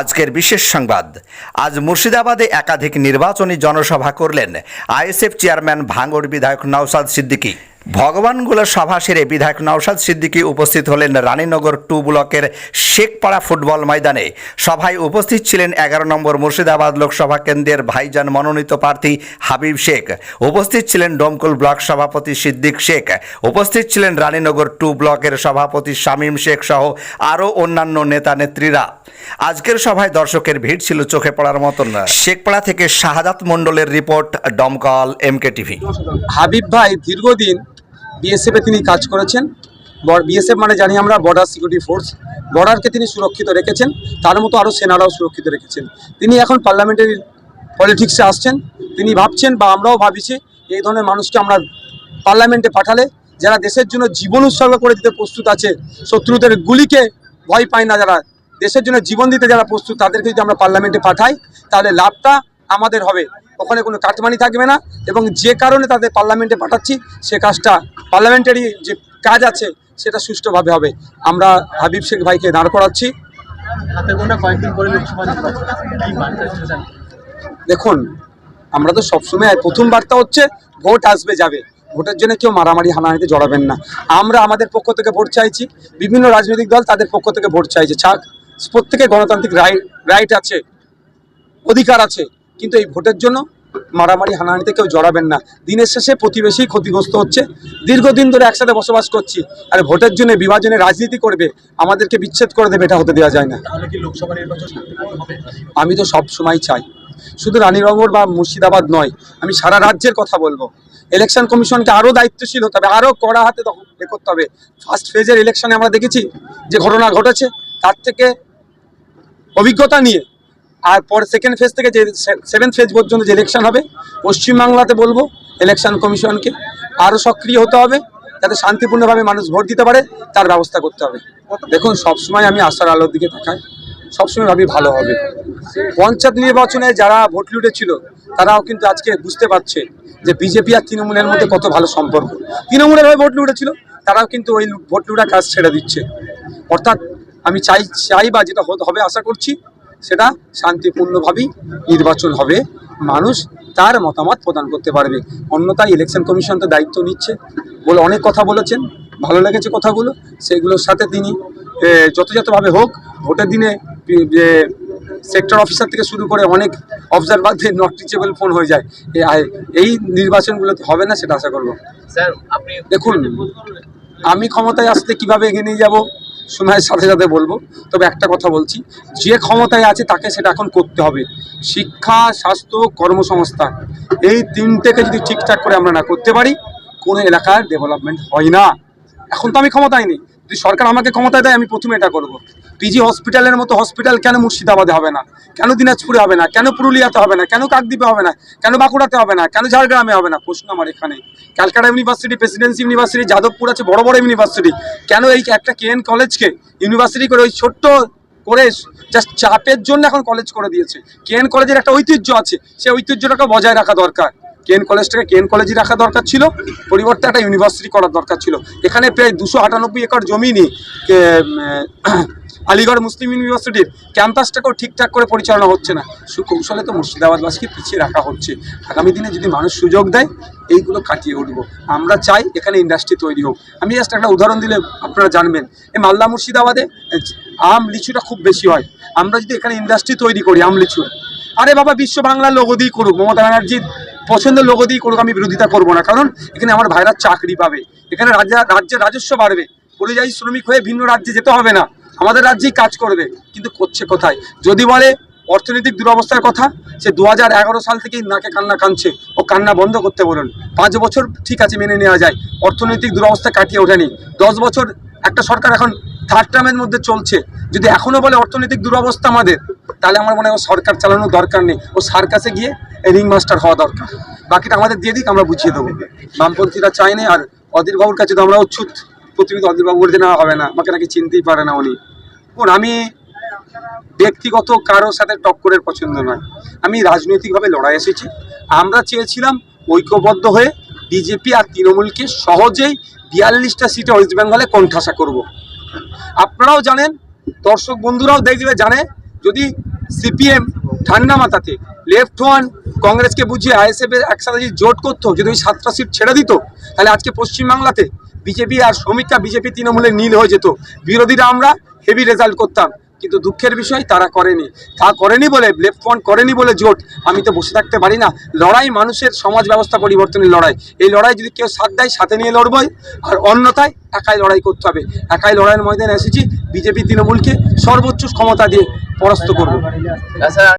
আজকের বিশেষ সংবাদ। আজ মুর্শিদাবাদে একাধিক নির্বাচনী জনসভা করলেন আইএসএফ চেয়ারম্যান ভাঙড় বিধায়ক নওসাদ সিদ্দিকী। ভগবানগুলো সভা সেরে বিধায়ক নওশাদ সিদ্দিকী উপস্থিত হলেন রানীনগর টু ব্লকের শেখপাড়া ফুটবল ময়দানে। সভায় উপস্থিত ছিলেন এগারো নম্বর মুর্শিদাবাদ লোকসভা কেন্দ্রের ভাইজান মনোনীত প্রার্থী হাবিব শেখ। উপস্থিত ছিলেন ডোমকুল ব্লক সভাপতি সিদ্দিক শেখ। উপস্থিত ছিলেন রানীনগর টু ব্লকের সভাপতি শামীম শেখ সহ আরও অন্যান্য নেতা নেত্রীরা আজকের সভায় দর্শকের ভিড় ছিল চোখে পড়ার মতন শেখপাড়া থেকে শাহাদাত মণ্ডলের report Domkal MK TV. Habib ভাই, দীর্ঘদিন বিএসএফে তিনি কাজ করেছেন। বিএসএফ মানে জানি আমরা বর্ডার সিকিউরিটি ফোর্স বর্ডারকে তিনি সুরক্ষিত রেখেছেন, তার মতো আরও সেনারাও সুরক্ষিত রেখেছেন। তিনি এখন পার্লামেন্টারি পলিটিক্সে আসছেন। তিনি ভাবছেন বা আমরাও ভাবিছি, এই ধরনের মানুষকে আমরা পার্লামেন্টে পাঠালে, যারা দেশের জন্য জীবন উৎসর্গ করে দিতে প্রস্তুত আছে, শত্রুদের গুলিকে ভয় পায় না যারা দেশের জন্য জীবন দিতে যারা প্রস্তুত তাদেরকে যদি আমরা পার্লামেন্টে পাঠাই তাহলে লাভটা আমাদের হবে। ওখানে কোনো কাটমানি থাকবে না এবং যে কারণে তাদের পার্লামেন্টে পাঠাচ্ছি সে কাজটা পার্লামেন্টারি যে কাজ আছে সেটা সুষ্ঠুভাবে হবে। আমরা হাবিব শেখ ভাইকে দাঁড় করাচ্ছি। দেখুন আমরা তো সবসময় প্রথম বার্তা হচ্ছে ভোট আসবে যাবে। ভোটের জন্য কেউ মারামারি হানাহানিতে জড়াবেন না। আমরা আমাদের পক্ষ থেকে ভোট চাইছি। বিভিন্ন রাজনৈতিক দল তাদের পক্ষ থেকে ভোট চাইছে। ছাড়। প্রত্যেকের গণতান্ত্রিক রাইট আছে অধিকার আছে কিন্তু এই ভোটের জন্য মারামারি হানাহানিতে কেউ জড়াবেন না। দিনের শেষে প্রতিবেশী ক্ষতিগ্রস্ত হচ্ছে। দীর্ঘদিন ধরে একসাথে বসবাস করছি। আর ভোটের জন্য বিভাজনে রাজনীতি করবে আমাদেরকে বিচ্ছেদ করে দেবে এটা হতে দেওয়া যায় না। আমি তো সব সময় চাই। শুধু রানীনগর বা মুর্শিদাবাদ নয় আমি সারা রাজ্যের কথা বলব। ইলেকশন কমিশনকে আরও দায়িত্বশীল হতে হবে আরও কড়া হাতে এ করতে হবে। ফার্স্ট ফেজের ইলেকশনে আমরা দেখেছি যে ঘটনা ঘটেছে। তার থেকে অভিজ্ঞতা নিয়ে আর পরে সেকেন্ড ফেজ থেকে যে সেভেন্থ ফেজ পর্যন্ত যে ইলেকশন হবে, পশ্চিমবাংলাতে বলব ইলেকশন কমিশনকে আরও সক্রিয় হতে হবে, যাতে শান্তিপূর্ণভাবে মানুষ ভোট দিতে পারে, তার ব্যবস্থা করতে হবে। দেখুন, সবসময় আমি আশার আলোর দিকে তাকাই, সবসময় ভাবি ভালো হবে। পঞ্চায়েত নির্বাচনে যারা ভোট লুটেছিল, তারাও কিন্তু আজকে বুঝতে পারছে যে বিজেপি আর তৃণমূলের মধ্যে কত ভালো সম্পর্ক। তৃণমূলের হয়ে ভোট লুটেছিল, তারাও কিন্তু ওই ভোট লুটা কাজ ছেড়ে দিচ্ছে। অর্থাৎ আমি চাই চাই বা যেটা হতে- হবে আশা করছি সেটা শান্তিপূর্ণভাবেই নির্বাচন হবে। মানুষ তার মতামত প্রদান করতে পারবে। অন্যথায় ইলেকশন কমিশন তো দায়িত্ব নিচ্ছে। বলে অনেক কথা বলেছেন ভালো লেগেছে কথাগুলো। সেগুলোর সাথে তিনি যথাযথভাবে হোক ভোটের দিনে যে সেক্টর অফিসার থেকে শুরু করে অনেক অবজারভারদের নট রিচেবল ফোন হয়ে যায়। এই নির্বাচনগুলোতে হবে না সেটা আশা করব। স্যার আপনি দেখুন আমি ক্ষমতায় আসতে কীভাবে এগিয়ে নিয়ে যাব? সময়ের সাথে সাথে বলব। তবে একটা কথা বলছি, যে ক্ষমতায় আছে তাকে সেটা এখন করতে হবে। শিক্ষা, স্বাস্থ্য, কর্মসংস্থান, এই তিনটেকে যদি ঠিকঠাক করে আমরা না করতে পারি, কোনো এলাকার ডেভেলপমেন্ট হয় না। এখন তো আমি ক্ষমতায় নেই। যদি সরকার আমাকে ক্ষমতায় দেয়, আমি প্রথমে এটা করব। পিজি হসপিটালের মতো হসপিটাল কেন মুর্শিদাবাদে হবে না? কেন দিনাজপুরে হবে না? কেন পুরুলিয়াতে হবে না? কেন কাকদ্বীপে হবে না? কেন বাঁকুড়াতে হবে না? কেন ঝাড়গ্রামে হবে না? প্রশ্ন আমার এখানে Calcutta University Presidency University, Jadavpur আছে, বড় বড় ইউনিভার্সিটি। কেন এই একটা কেএন কলেজকে ইউনিভার্সিটি করে ওই ছোট্ট করে জাস্ট চাপের জন্য এখন কলেজ করে দিয়েছে? কেএন কলেজের একটা ঐতিহ্য আছে। সেই ঐতিহ্যটাকে বজায় রাখা দরকার। কেএন কলেজটাকে কেন কলেজই রাখা দরকার ছিল? পরিবর্তে একটা ইউনিভার্সিটি করার দরকার ছিল। এখানে প্রায় দুশো আটানব্বই একর জমি নিয়ে আলিগড় মুসলিম ইউনিভার্সিটির ক্যাম্পাসটাকেও ঠিকঠাক করে পরিচালনা হচ্ছে না। সুকৌশলে তো মুর্শিদাবাদবাসীকে পিছিয়ে রাখা হচ্ছে। আগামী দিনে যদি মানুষ সুযোগ দেয়, এইগুলো কাটিয়ে উঠব। আমরা চাই এখানে ইন্ডাস্ট্রি তৈরি হোক। আমি জাস্ট একটা উদাহরণ দিলে আপনারা জানবেন। এই মালদা মুর্শিদাবাদে আম লিচুটা খুব বেশি হয়। আমরা যদি এখানে ইন্ডাস্ট্রি তৈরি করি, আম লিচুর। আরে বাবা, বিশ্ব বাংলার লোগো দিয়ে করুক। মমতা ব্যানার্জির পছন্দের লোক দিয়ে কোনো আমি বিরোধিতা করব না। কারণ এখানে আমার ভাইরা চাকরি পাবে। এখানে রাজ্য, রাজ্যের রাজস্ব বাড়বে। পরিযায়ী শ্রমিক হয়ে ভিন্ন রাজ্যে যেতে হবে না। আমাদের রাজ্যেই কাজ করবে। কিন্তু করছে কোথায়? যদি বলে অর্থনৈতিক দুরবস্থার কথা, সে দু হাজার এগারো সাল থেকেই নাকে কান্না কাঁদছে। ও কান্না বন্ধ করতে বলুন। পাঁচ বছর ঠিক আছে মেনে নেওয়া যায়। অর্থনৈতিক দুরবস্থা কাটিয়ে ওঠেনি। দশ বছর একটা সরকার এখন থার্ড টার্মের মধ্যে চলছে। যদি এখনও বলে অর্থনৈতিক দুরবস্থা আমাদের, তাহলে আমার মনে হয় সরকার চালানোর দরকার নেই। ও সার্কাসে গিয়ে রিং মাস্টার হওয়া দরকার। বাকিটা আমাদের দিয়ে দিক, আমরা বুঝিয়ে দেবো। বামপন্থীরা চায়নি আর অধীর বাবুর কাছে তো আমরা উচ্ছুত অধীর বাবু বলছে না হবে না, আমাকে নাকি চিনতেই পারে না উনি। কোন, আমি ব্যক্তিগত কারোর সাথে টক্করের পছন্দ নয়। আমি রাজনৈতিকভাবে লড়াই এসেছি। আমরা চেয়েছিলাম ঐক্যবদ্ধ হয়ে বিজেপি আর তৃণমূলকে সহজেই বিয়াল্লিশটা সিটে ওয়েস্ট বেঙ্গলে কোণঠাসা করব। আপনারাও জানেন, দর্শক বন্ধুরাও দেখবে, জানে, যদি সিপিএম ঠান্ডা মাথাতে লেফট ওয়ান কংগ্রেসকে বুঝিয়ে আইএসএফ একসাথে যদি জোট করতো, যদি ওই সাতটা সিট ছেড়ে দিত, তাহলে আজকে পশ্চিমবাংলাতে বিজেপি আর শ্রমিকরা বিজেপি তৃণমূলে নীল হয়ে যেত। বিরোধীরা আমরা হেভি রেজাল্ট করতাম, কিন্তু দুঃখের বিষয়, তারা করেনি। তা করেনি বলে লেফট ফ্রন্ট করেনি বলে জোট, আমি তো বসে থাকতে পারি না। লড়াই মানুষের সমাজ ব্যবস্থা পরিবর্তনের লড়াই। এই লড়াই যদি কেউ সাথ দেয়, সাথে নিয়ে লড়বই, আর অন্যথায় একাই লড়াই করতে হবে। একাই লড়াইয়ের ময়দানে এসেছি বিজেপি তৃণমূলকে সর্বোচ্চ ক্ষমতা দিয়ে পরাস্ত করব।